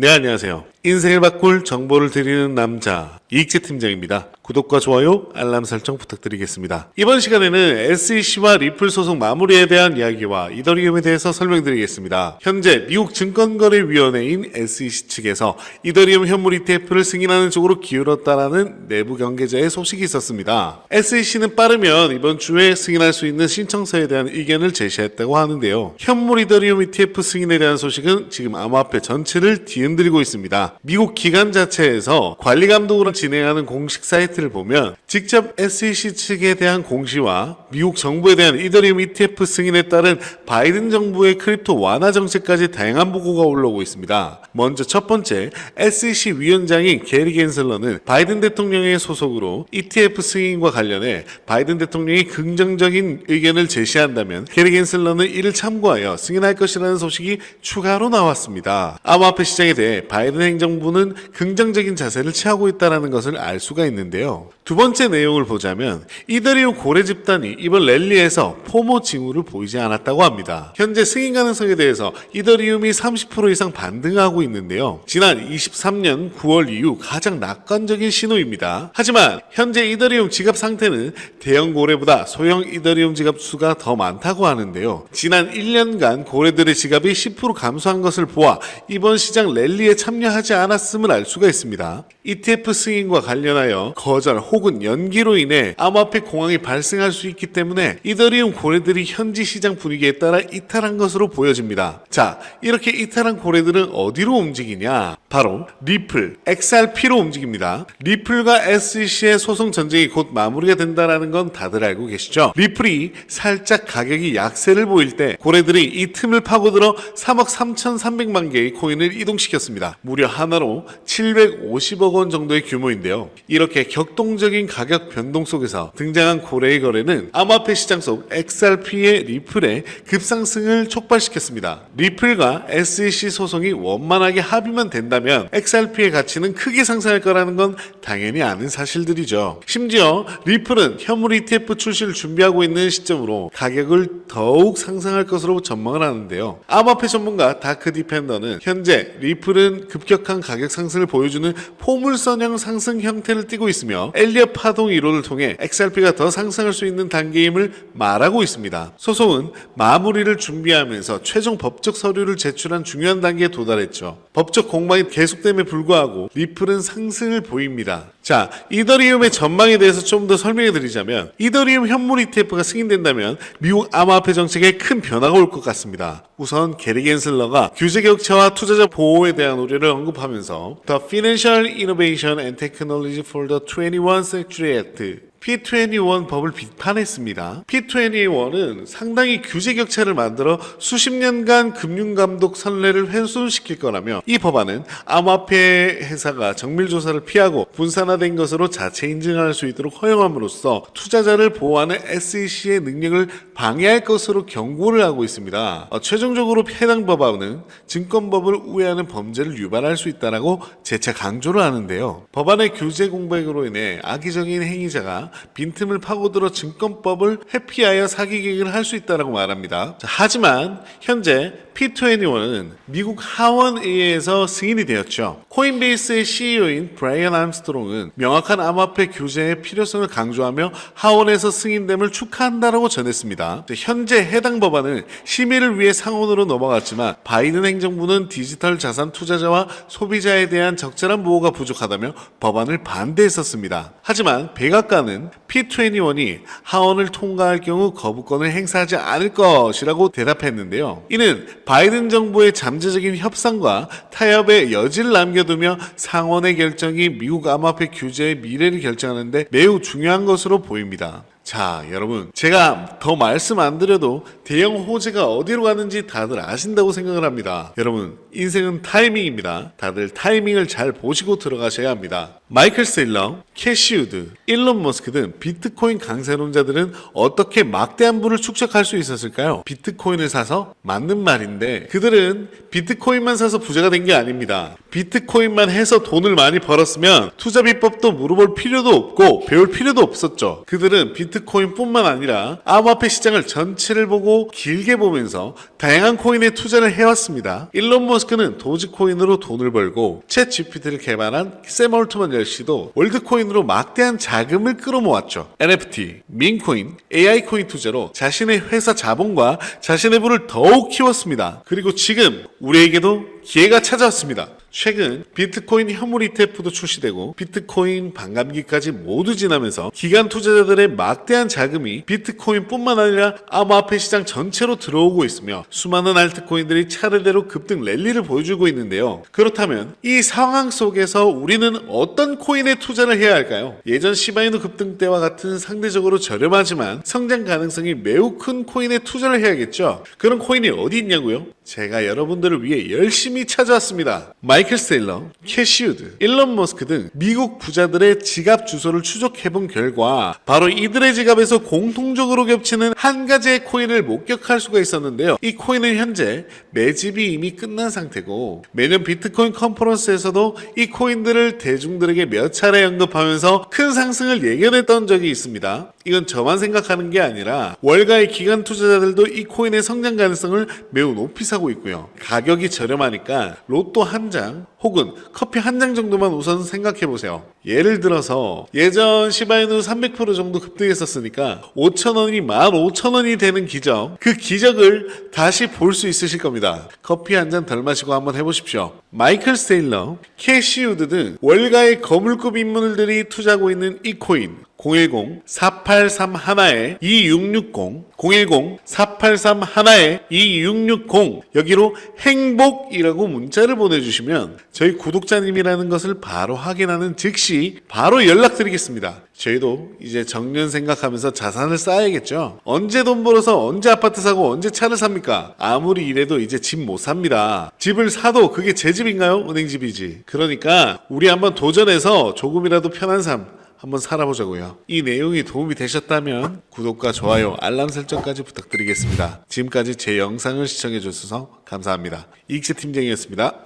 네, 안녕하세요. 인생을 바꿀 정보를 드리는 남자, 이익재 팀장입니다. 구독과 좋아요, 알람 설정 부탁드리겠습니다. 이번 시간에는 SEC와 리플 소송 마무리에 대한 이야기와 이더리움에 대해서 설명드리겠습니다. 현재 미국 증권거래위원회인 SEC 측에서 이더리움 현물 ETF를 승인하는 쪽으로 기울었다라는 내부 관계자의 소식이 있었습니다. SEC는 빠르면 이번 주에 승인할 수 있는 신청서에 대한 의견을 제시했다고 하는데요. 현물 이더리움 ETF 승인에 대한 소식은 지금 암호화폐 전체를 뒤흔들고 있습니다. 미국 기관 자체에서 관리 감독으로 진행하는 공식 사이트를 보면 직접 SEC 측에 대한 공시와 미국 정부에 대한 이더리움 ETF 승인에 따른 바이든 정부의 크립토 완화 정책까지 다양한 보고가 올라오고 있습니다. 먼저 첫 번째 SEC 위원장인 게리 겐슬러는 바이든 대통령의 소속으로 ETF 승인과 관련해 바이든 대통령이 긍정적인 의견을 제시한다면 게리 겐슬러는 이를 참고하여 승인할 것이라는 소식이 추가로 나왔습니다. 암호화폐 시장에 대해 바이든 행정 부는 긍정적인 자세를 취하고 있다는 것을 알 수가 있는데요. 두 번째 내용을 보자면 이더리움 고래 집단이 이번 랠리에서 포모 징후를 보이지 않았다고 합니다. 현재 승인 가능성에 대해서 이더리움이 30% 이상 반등하고 있는데요. 지난 23년 9월 이후 가장 낙관적인 신호입니다. 하지만 현재 이더리움 지갑 상태는 대형 고래보다 소형 이더리움 지갑 수가 더 많다고 하는데요. 지난 1년간 고래들의 지갑이 10% 감소한 것을 보아 이번 시장 랠리에 참여하지 않았음을 알 수가 있습니다. ETF 승인과 관련하여 거절 혹은 연기로 인해 암호화폐 공황이 발생할 수 있기 때문에 이더리움 고래들이 현지 시장 분위기에 따라 이탈한 것으로 보여집니다. 자, 이렇게 이탈한 고래들은 어디로 움직이냐? 바로 리플, XRP로 움직입니다. 리플과 SEC의 소송 전쟁이 곧 마무리가 된다라는 건 다들 알고 계시죠? 리플이 살짝 가격이 약세를 보일 때 고래들이 이 틈을 파고들어 3억 3,300만 개의 코인을 이동시켰습니다. 무려 하나로 750억 원 정도의 규모인데요. 이렇게 격동적인 가격 변동 속에서 등장한 고래의 거래는 암호화폐 시장 속 XRP의 리플의 급상승을 촉발시켰습니다. 리플과 SEC 소송이 원만하게 합의만 된다면 XRP의 가치는 크게 상승할 거라는 건 당연히 아는 사실들이죠. 심지어 리플은 현물 ETF 출시를 준비하고 있는 시점으로 가격을 더욱 상승할 것으로 전망을 하는데요. 암호화폐 전문가 다크 디펜더는 현재 리플은 급격한 가격 상승을 보여주는 포물선형 상승 형태를 띠고 있으며 엘리엇 파동 이론을 통해 XRP가 더 상승할 수 있는 단계임을 말하고 있습니다. 소송은 마무리를 준비하면서 최종 법적 서류를 제출한 중요한 단계에 도달했죠. 법적 공방이 계속됨에 불구하고 리플은 상승을 보입니다. 자, 이더리움의 전망에 대해서 좀 더 설명해 드리자면 이더리움 현물 ETF가 승인된다면 미국 암호화폐 정책에 큰 변화가 올 것 같습니다. 우선 게리 겐슬러가 규제 격차와 투자자 보호에 대한 우려를 언급하면서 The Financial Innovation and Technology for the 21st Century Act P21 법을 비판했습니다. P21은 상당히 규제 격차를 만들어 수십 년간 금융감독 선례를 훼손시킬 거라며 이 법안은 암호화폐 회사가 정밀조사를 피하고 분산화된 것으로 자체 인증할 수 있도록 허용함으로써 투자자를 보호하는 SEC의 능력을 방해할 것으로 경고를 하고 있습니다. 어, 최종적으로 해당 법안은 증권법을 우회하는 범죄를 유발할 수 있다라고 재차 강조를 하는데요. 법안의 규제 공백으로 인해 악의적인 행위자가 빈틈을 파고들어 증권법을 회피하여 사기 계획을 할 수 있다라고 말합니다. 자, 하지만 현재 P21은 미국 하원의회에서 승인이 되었죠. 코인베이스의 CEO인 브라이언 암스트롱은 명확한 암호화폐 규제의 필요성을 강조하며 하원에서 승인됨을 축하한다라고 전했습니다. 현재 해당 법안은 심의를 위해 상원으로 넘어갔지만 바이든 행정부는 디지털 자산 투자자와 소비자에 대한 적절한 보호가 부족하다며 법안을 반대했었습니다. 하지만 백악관은 P21이 하원을 통과할 경우 거부권을 행사하지 않을 것이라고 대답했는데요. 이는 바이든 정부의 잠재적인 협상과 타협의 여지를 남겨두며 상원의 결정이 미국 암호화폐 규제의 미래를 결정하는데 매우 중요한 것으로 보입니다. 자, 여러분. 제가 더 말씀 안 드려도 대형 호재가 어디로 가는지 다들 아신다고 생각을 합니다. 여러분, 인생은 타이밍입니다. 다들 타이밍을 잘 보시고 들어가셔야 합니다. 마이클 세일러, 캐시우드, 일론 머스크 등 비트코인 강세론자들은 어떻게 막대한 부를 축적할 수 있었을까요? 비트코인을 사서 맞는 말인데 그들은 비트코인만 사서 부자가 된 게 아닙니다. 비트코인만 해서 돈을 많이 벌었으면 투자 비법도 물어볼 필요도 없고 배울 필요도 없었죠. 그들은 비트코인뿐만 아니라 암호화폐 시장을 전체를 보고 길게 보면서 다양한 코인에 투자를 해왔습니다. 일론 머스크는 도지코인으로 돈을 벌고 챗 GPT를 개발한 샘 얼트먼 열씨도 월드코인으로 막대한 자금을 끌어모았죠. NFT, 민코인, AI 코인 투자로 자신의 회사 자본과 자신의 부를 더욱 키웠습니다. 그리고 지금 우리에게도 기회가 찾아왔습니다. 최근 비트코인 현물 ETF도 출시되고 비트코인 반감기까지 모두 지나면서 기관 투자자들의 막대한 자금이 비트코인뿐만 아니라 암호화폐 시장 전체로 들어오고 있으며 수많은 알트코인들이 차례대로 급등 랠리를 보여주고 있는데요. 그렇다면 이 상황 속에서 우리는 어떤 코인에 투자를 해야 할까요? 예전 시바이누 급등 때와 같은 상대적으로 저렴하지만 성장 가능성이 매우 큰 코인에 투자를 해야겠죠. 그런 코인이 어디 있냐고요? 제가 여러분들을 위해 열심히 찾아왔습니다. 마이클 세일러, 캐시우드, 일론 머스크 등 미국 부자들의 지갑 주소를 추적해본 결과 바로 이들의 지갑에서 공통적으로 겹치는 한 가지의 코인을 목격할 수가 있었는데요. 이 코인은 현재 매집이 이미 끝난 상태고 매년 비트코인 컨퍼런스에서도 이 코인들을 대중들에게 몇 차례 언급하면서 큰 상승을 예견했던 적이 있습니다. 이건 저만 생각하는 게 아니라 월가의 기관 투자자들도 이 코인의 성장 가능성을 매우 높이 사고 있고요. 가격이 저렴하니까 로또 한 장 혹은 커피 한 장 정도만 우선 생각해 보세요. 예를 들어서 예전 시바이누 300% 정도 급등했었으니까 5,000원이 15,000원이 되는 기적 그 기적을 다시 볼 수 있으실 겁니다. 커피 한 잔 덜 마시고 한번 해보십시오. 마이클 세일러, 캐시우드 등 월가의 거물급 인물들이 투자하고 있는 이 코인 010-4831-2660 010-4831-2660 여기로 행복이라고 문자를 보내주시면 저희 구독자님이라는 것을 바로 확인하는 즉시 바로 연락드리겠습니다. 저희도 이제 정년 생각하면서 자산을 쌓아야겠죠. 언제 돈 벌어서 언제 아파트 사고 언제 차를 삽니까? 아무리 이래도 이제 집 못 삽니다. 집을 사도 그게 제 집인가요? 은행집이지. 그러니까 우리 한번 도전해서 조금이라도 편한 삶 한번 살아보자고요. 이 내용이 도움이 되셨다면 구독과 좋아요, 알람 설정까지 부탁드리겠습니다. 지금까지 제 영상을 시청해 주셔서 감사합니다. 이익재 팀장이었습니다.